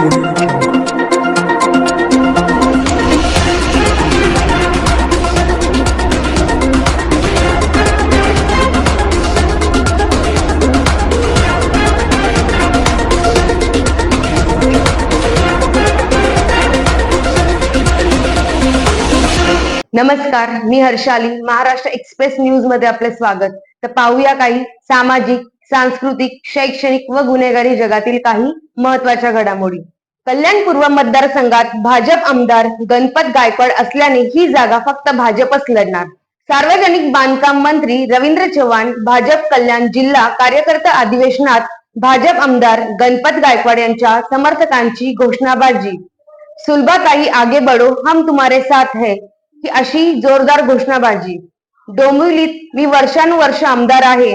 नमस्कार मी हर्षाली महाराष्ट्र एक्सप्रेस न्यूजमध्ये आपले स्वागत. तर पाहूया काही सामाजिक सांस्कृतिक शैक्षणिक व गुन्हेगारी जगातील काही महत्त्वाच्या घडामोडी. कल्याण पूर्व मतदारसंघात भाजप आमदार गणपत गायकवाड असल्याने ही जागा फक्त भाजपच लढणार. सार्वजनिक बांधकाम मंत्री रवींद्र चव्हाण भाजप कल्याण जिल्हा कार्यकर्ता अधिवेशनात भाजप आमदार गणपत गायकवाड यांच्या समर्थकांची घोषणाबाजी. सुलभाताई आगे बडो हम तुम्हारे साथ है ही अशी जोरदार घोषणाबाजी. डोंबिवलीत मी वर्षानुवर्ष आमदार आहे.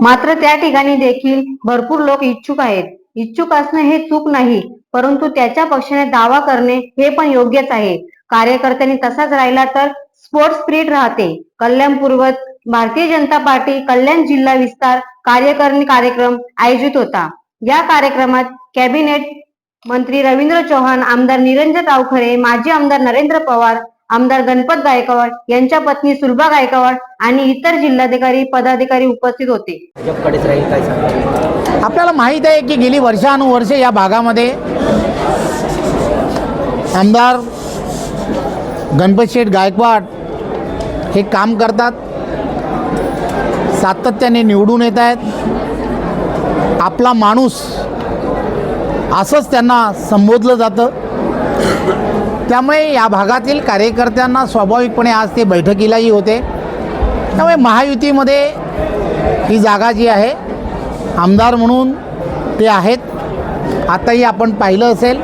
मात्र त्या ठिकाणी देखील भरपूर लोक इच्छुक आहेत. इच्छुक असणे हे चूक नाही परंतु त्याच्या पक्षाने दावा करणे हे पण योग्यच आहे. कार्यकर्त्यांनी तसाच राहिला तर स्पोर्ट्स स्प्रिट राहते. कल्याण पूर्वत भारतीय जनता पार्टी कल्याण जिल्हा विस्तार कार्यकारिणी कार्यक्रम आयोजित होता. या कार्यक्रमात कॅबिनेट मंत्री रवींद्र चव्हाण आमदार निरंजन रावखरे माजी आमदार नरेंद्र पवार आमदार गणपत गायकवाड यांच्या पत्नी सुलभा गायकवाड आणि इतर जिल्हाधिकारी पदाधिकारी उपस्थित होते. आपल्याला माहीत आहे की गेली वर्षानुवर्षे या भागामध्ये आमदार गणपत शेठ गायकवाड हे काम करतात सातत्याने निवडून येत आहेत. आपला माणूस असंच त्यांना संबोधलं जातं. त्यामुळे या भागातील कार्यकर्त्यांना स्वाभाविकपणे आज ते बैठकीलाही होते. त्यामुळे महायुतीमध्ये ही जागा जी आहे आमदार म्हणून ते आहेत. आताही आपण पाहिलं असेल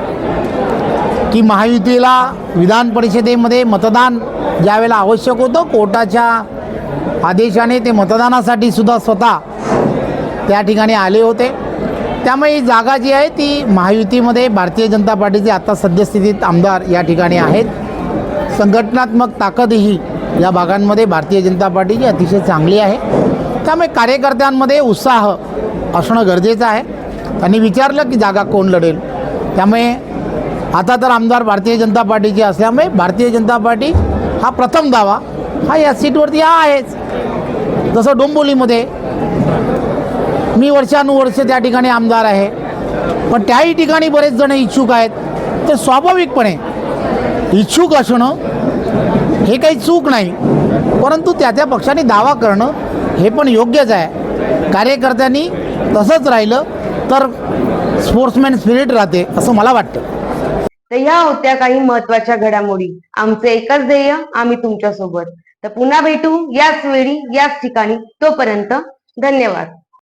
की महायुतीला विधान परिषदेमध्ये मतदान ज्यावेळेला आवश्यक होतं कोर्टाच्या आदेशाने ते मतदानासाठी सुद्धा स्वतः त्या ठिकाणी आले होते. त्यामुळे ही जागा जी आहे ती महायुतीमध्ये भारतीय जनता पार्टीचे आता सद्यस्थितीत आमदार या ठिकाणी आहेत. संघटनात्मक ताकदही या भागांमध्ये भारतीय जनता पार्टीची अतिशय चांगली आहे. त्यामुळे कार्यकर्त्यांमध्ये उत्साह असणं गरजेचं आहे. त्यांनी विचारलं की जागा कोण लढेल? त्यामुळे आता तर आमदार भारतीय जनता पार्टीचे असल्यामुळे भारतीय जनता पार्टी हा प्रथम दावा हा या सीटवरती हा आहेच. जसं डोंबोलीमध्ये मी वर्षानुवर्ष त्या ठिकाणी आमदार आहे. पण त्याही ठिकाणी बरेच जण इच्छुक आहेत. तर स्वाभाविकपणे इच्छुक असणं हे काही चूक नाही. परंतु त्या त्या पक्षाने दावा करणं हे पण योग्यच आहे. कार्यकर्त्यांनी तसंच राहिलं तर स्पोर्ट्समॅन स्पिरिट राहते असं मला वाटतं. तर ह्या होत्या काही महत्त्वाच्या घडामोडी. आमचं एकच ध्येय आम्ही तुमच्यासोबत तर पुन्हा भेटू याच वेळी याच ठिकाणी. तोपर्यंत धन्यवाद.